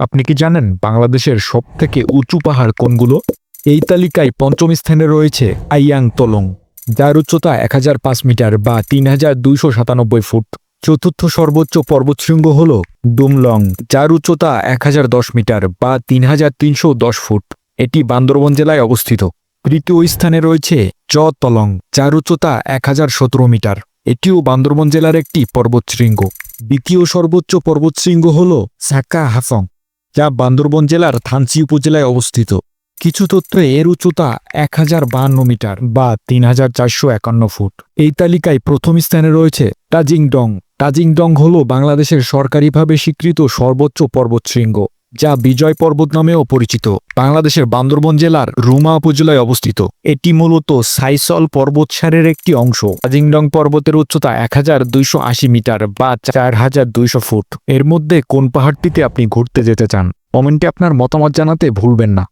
আপনি কি জানেন বাংলাদেশের সব থেকে উঁচু পাহাড় কোনগুলো? এই তালিকায় পঞ্চম স্থানে রয়েছে আইয়াং তলং যার উচ্চতা এক হাজার পাঁচ মিটার বা তিন হাজার দুইশো সাতানব্বই ফুট। চতুর্থ সর্বোচ্চ পর্বতশৃঙ্গ হল ডুমলং যার উচ্চতা এক হাজার দশ মিটার বা তিন হাজার তিনশো দশ ফুট। এটি বান্দরবন জেলায় অবস্থিত। তৃতীয় স্থানে রয়েছে চ তলং যার উচ্চতা এক হাজার সতেরো মিটার। এটিও বান্দরবন জেলার একটি পর্বতশৃঙ্গ। দ্বিতীয় সর্বোচ্চ পর্বতশৃঙ্গ হল সাকা হাফং যা বান্দরবন জেলার থানচি উপজেলায় অবস্থিত। কিছু তথ্যে এর উচ্চতা এক মিটার বা তিন হাজার চারশো একান্ন ফুট। এই তালিকায় প্রথম স্থানে রয়েছে টাজিংডং টাজিংডং হল বাংলাদেশের সরকারিভাবে স্বীকৃত সর্বোচ্চ পর্বতশৃঙ্গ। যা বিজয় পর্বত নামেও পরিচিত। বাংলাদেশের বান্দরবন জেলার রুমা উপজেলায় অবস্থিত। এটি মূলত সাইসল পর্বতসারের একটি অংশ। আজিংডং পর্বতের উচ্চতা এক হাজার দুইশো আশি মিটার বা চার হাজার দুইশো ফুট। এর মধ্যে কোন পাহাড়টিতে আপনি ঘুরতে যেতে চান? কমেন্টে আপনার মতামত জানাতে ভুলবেন না।